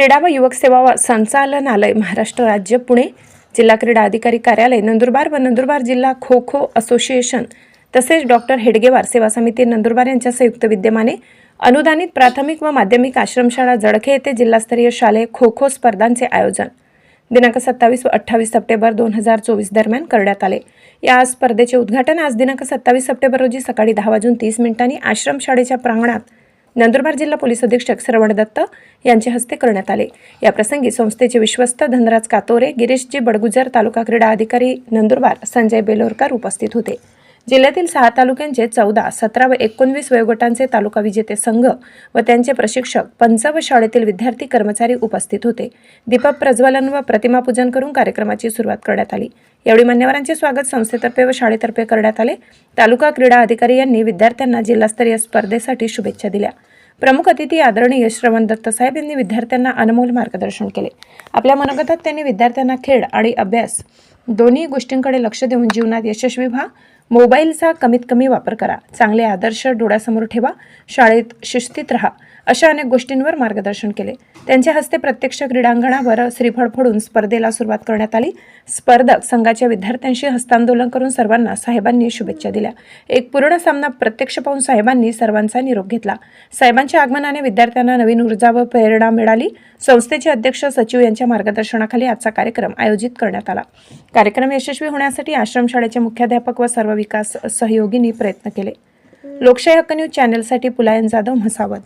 क्रीडा व युवक सेवा व संचालनालय महाराष्ट्र राज्य पुणे जिल्हा क्रीडा अधिकारी कार्यालय नंदुरबार व नंदुरबार जिल्हा खो खो असोसिएशन तसेच डॉक्टर हेडगेवार सेवा समिती नंदुरबार यांच्या संयुक्त विद्यमाने अनुदानित प्राथमिक व माध्यमिक आश्रमशाळा जळखे येथे जिल्हास्तरीय शालेय खो खो स्पर्धांचे आयोजन. दिनांक सत्तावीस व अठ्ठावीस सप्टेंबर दोन हजार चोवीस दरम्यान करण्यात आले. या स्पर्धेचे उद्घाटन आज दिनांक सत्तावीस सप्टेंबर रोजी सकाळी दहा वाजून तीस मिनिटांनी आश्रमशाळेच्या प्रांगणात नंदुरबार जिल्हा पोलीस अधीक्षक श्रवण दत्त यांच्या हस्ते करण्यात आले. याप्रसंगी संस्थेचे विश्वस्त धनराज कातोरे गिरीशजी बडगुजर तालुका क्रीडा अधिकारी नंदुरबार संजय बेलोरकर उपस्थित होते. जिल्ह्यातील सहा तालुक्यांचे चौदा सतरा व एकोणवीस वयोगटांचे तालुका विजेते संघ व त्यांचे प्रशिक्षक पंच व शाळेतील विद्यार्थी कर्मचारी उपस्थित होते. दीपक प्रज्वलन व प्रतिमापूजन करून कार्यक्रमाची सुरुवात करण्यात आली. यावेळी मान्यवरांचे स्वागत संस्थेतर्फे व शाळेतर्फे करण्यात आले. तालुका क्रीडा अधिकारी यांनी विद्यार्थ्यांना जिल्हास्तरीय स्पर्धेसाठी शुभेच्छा दिल्या. प्रमुख अतिथी आदरणीय श्रवण दत्त साहेब यांनी विद्यार्थ्यांना अनमोल मार्गदर्शन केले. आपल्या मनोगतात त्यांनी विद्यार्थ्यांना खेळ आणि अभ्यास दोन्ही गोष्टींकडे लक्ष देऊन जीवनात यशस्वी व्हा. मोबाईलचा कमीत कमी वापर करा. चांगले आदर्श डोळ्यासमोर ठेवा. शाळेत शिस्तीत राहा. अशा अनेक गोष्टींवर मार्गदर्शन केले. त्यांच्या हस्ते प्रत्यक्ष क्रीडांगणावर श्रीफळ फोडून स्पर्धेला सुरुवात करण्यात आली. स्पर्धक संघाच्या विद्यार्थ्यांशी हस्तांदोलन करून सर्वांना साहेबांनी शुभेच्छा दिल्या. एक पूर्ण सामना प्रत्यक्ष पाहून साहेबांनी सर्वांचा निरोप घेतला. साहेबांच्या आगमनाने विद्यार्थ्यांना नवीन ऊर्जा व प्रेरणा मिळाली. संस्थेचे अध्यक्ष सचिव यांच्या मार्गदर्शनाखाली आजचा कार्यक्रम आयोजित करण्यात आला. कार्यक्रम यशस्वी होण्यासाठी आश्रमशाळेचे मुख्याध्यापक व सर्व विकास सहयोगींनी प्रयत्न केले. लोकशाही हक्क न्यूज चॅनलसाठी पुलायन जाधव म्हसावत.